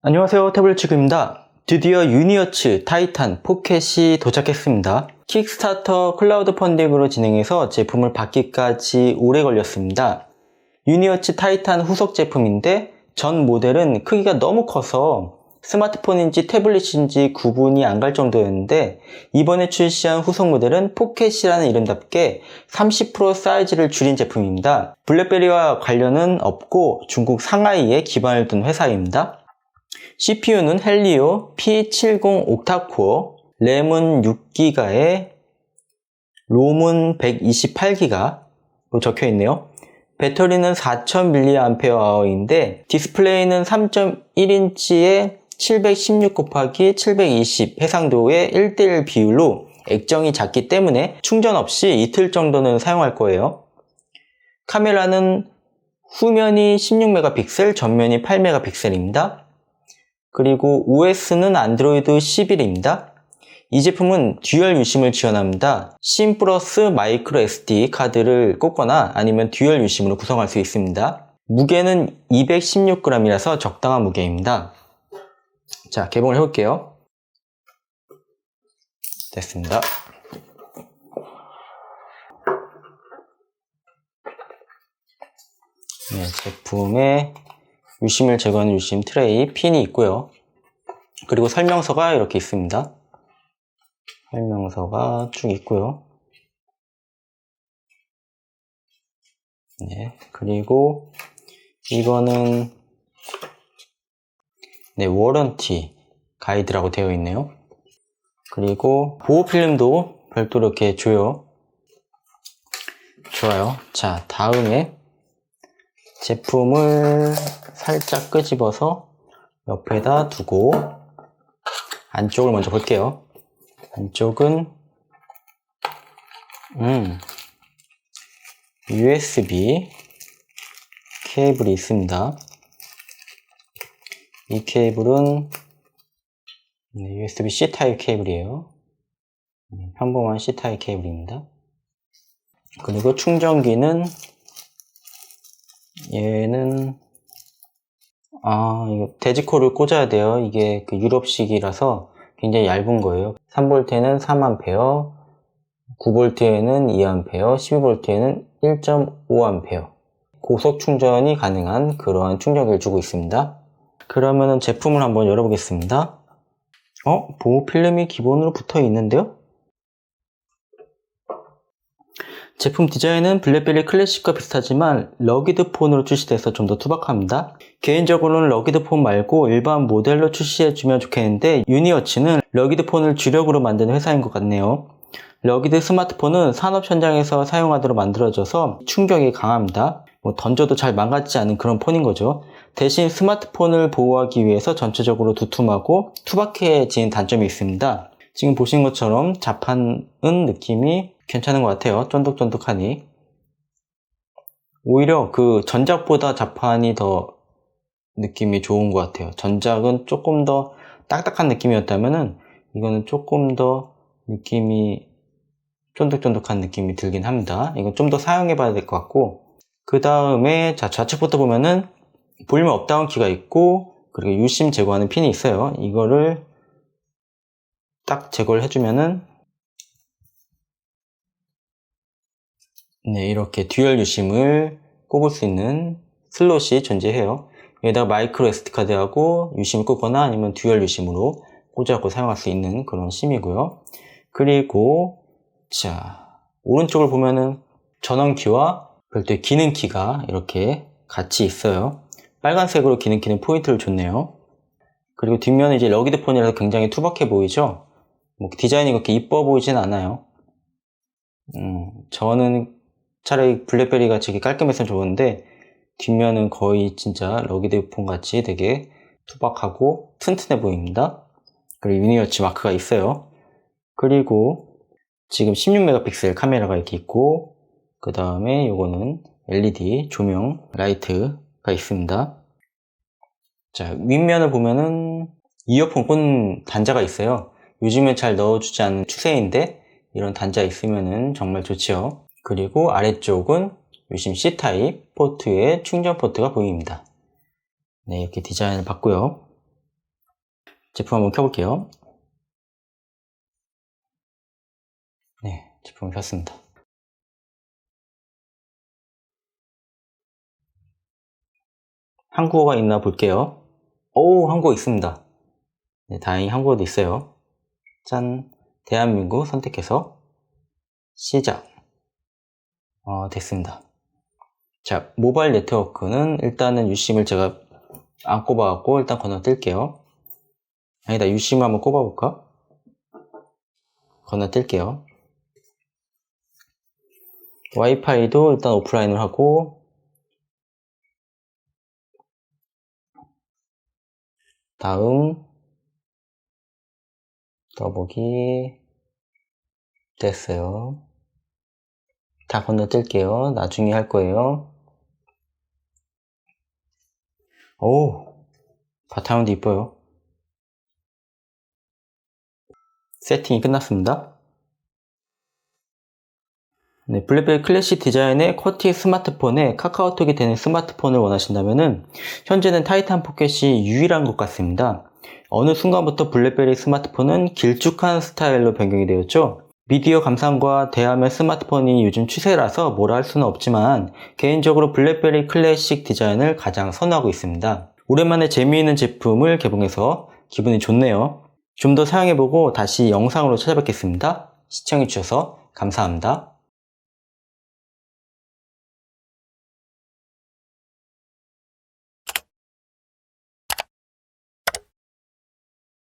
안녕하세요 태블릿 치구입니다 드디어 유니어츠 타이탄 포켓이 도착했습니다 킥스타터 클라우드 펀딩으로 진행해서 제품을 받기까지 오래 걸렸습니다 유니어츠 타이탄 후속 제품인데 전 모델은 크기가 너무 커서 스마트폰인지 태블릿인지 구분이 안 갈 정도였는데 이번에 출시한 후속 모델은 포켓이라는 이름답게 30% 사이즈를 줄인 제품입니다. 블랙베리와 관련은 없고 중국 상하이에 기반을 둔 회사입니다. CPU는 헬리오 P70 옥타코어, 램은 6기가에 롬은 128기가로 적혀 있네요. 배터리는 4000mAh인데 디스플레이는 3.1인치에 716 곱하기 720 해상도의 1대1 비율로 액정이 작기 때문에 충전 없이 이틀 정도는 사용할 거예요. 카메라는 후면이 16메가픽셀, 전면이 8메가픽셀입니다. 그리고 OS는 안드로이드 11입니다. 이 제품은 듀얼 유심을 지원합니다. 심 플러스 마이크로 SD 카드를 꽂거나 아니면 듀얼 유심으로 구성할 수 있습니다. 무게는 216g이라서 적당한 무게입니다. 자, 개봉을 해볼게요. 됐습니다. 네, 제품에 유심을 제거하는 유심 트레이 핀이 있고요. 그리고 설명서가 이렇게 있습니다. 설명서가 쭉 있고요. 네, 그리고 이거는 네, 워런티 가이드라고 되어 있네요. 그리고 보호 필름도 별도로 이렇게 줘요. 좋아요. 자, 다음에 제품을 살짝 끄집어서 옆에다 두고 안쪽을 먼저 볼게요. 안쪽은 음, USB 케이블이 있습니다. 이 케이블은 네, USB-C 타입 케이블이에요. 네, 평범한 C 타입 케이블입니다. 그리고 충전기는 얘는 아 이거 데지코를 꽂아야 돼요. 이게 그 유럽식이라서 굉장히 얇은 거예요. 3V에는 3A, 9V에는 2A, 12V에는 1.5A 고속 충전이 가능한 그러한 충전기를 주고 있습니다. 그러면은 제품을 한번 열어보겠습니다. 어? 보호 필름이 기본으로 붙어 있는데요? 제품 디자인은 블랙베리 클래식과 비슷하지만 러기드 폰으로 출시돼서 좀 더 투박합니다. 개인적으로는 러기드 폰 말고 일반 모델로 출시해주면 좋겠는데 유니어치는 러기드 폰을 주력으로 만드는 회사인 것 같네요. 러기드 스마트폰은 산업 현장에서 사용하도록 만들어져서 충격이 강합니다. 뭐 던져도 잘 망가지지 않은 그런 폰인 거죠. 대신 스마트폰을 보호하기 위해서 전체적으로 두툼하고 투박해진 단점이 있습니다. 지금 보신 것처럼 자판은 느낌이 괜찮은 것 같아요. 쫀득쫀득하니. 오히려 그 전작보다 자판이 더 느낌이 좋은 것 같아요. 전작은 조금 더 딱딱한 느낌이었다면은 이거는 조금 더 느낌이 쫀득쫀득한 느낌이 들긴 합니다. 이건 좀 더 사용해 봐야 될 것 같고 그 다음에 자 좌측부터 보면은 볼륨 업다운 키가 있고 그리고 유심 제거하는 핀이 있어요. 이거를 딱 제거를 해주면은 네 이렇게 듀얼 유심을 꼽을 수 있는 슬롯이 존재해요. 여기다가 마이크로 SD 카드하고 유심을 꽂거나 아니면 듀얼 유심으로 꽂아갖고 사용할 수 있는 그런 심이고요. 그리고 자 오른쪽을 보면은 전원키와 별도의 기능키가 이렇게 같이 있어요. 빨간색으로 기능키는 포인트를 줬네요. 그리고 뒷면은 이제 러기드 폰이라서 굉장히 투박해 보이죠? 뭐 디자인이 그렇게 이뻐 보이진 않아요. 음, 저는 차라리 블랙베리 같이 깔끔해서 좋은데 뒷면은 거의 진짜 러기드 폰 같이 되게 투박하고 튼튼해 보입니다. 그리고 유니어치 마크가 있어요. 그리고 지금 16메가픽셀 카메라가 이렇게 있고 그 다음에 이거는 LED 조명 라이트가 있습니다. 자 윗면을 보면은 이어폰 꽂는 단자가 있어요. 요즘에 잘 넣어주지 않는 추세인데 이런 단자 있으면은 정말 좋지요. 그리고 아래쪽은 유심 C타입 포트에 충전 포트가 보입니다. 네, 이렇게 디자인을 봤고요. 제품 한번 켜볼게요. 네, 제품을 켰습니다. 한국어가 있나 볼게요. 오, 한국어 있습니다. 네, 다행히 한국어도 있어요. 짠. 대한민국 선택해서 시작. 어, 됐습니다. 자, 모바일 네트워크는 일단은 유심을 제가 안 꼽아갖고 일단 건너뛸게요. 아니다, 유심을 한번 꼽아볼까? 건너뛸게요. 와이파이도 일단 오프라인을 하고 다음 떠보기 됐어요. 다 건너뛸게요. 나중에 할 거예요. 오, 바탕화면도 이뻐요. 세팅이 끝났습니다. 네, 블랙베리 클래식 디자인의 쿼티 스마트폰에 카카오톡이 되는 스마트폰을 원하신다면 현재는 타이탄 포켓이 유일한 것 같습니다. 어느 순간부터 블랙베리 스마트폰은 길쭉한 스타일로 변경이 되었죠. 미디어 감상과 대화면 스마트폰이 요즘 추세라서 뭐라 할 수는 없지만 개인적으로 블랙베리 클래식 디자인을 가장 선호하고 있습니다. 오랜만에 재미있는 제품을 개봉해서 기분이 좋네요. 좀 더 사용해보고 다시 영상으로 찾아뵙겠습니다. 시청해주셔서 감사합니다.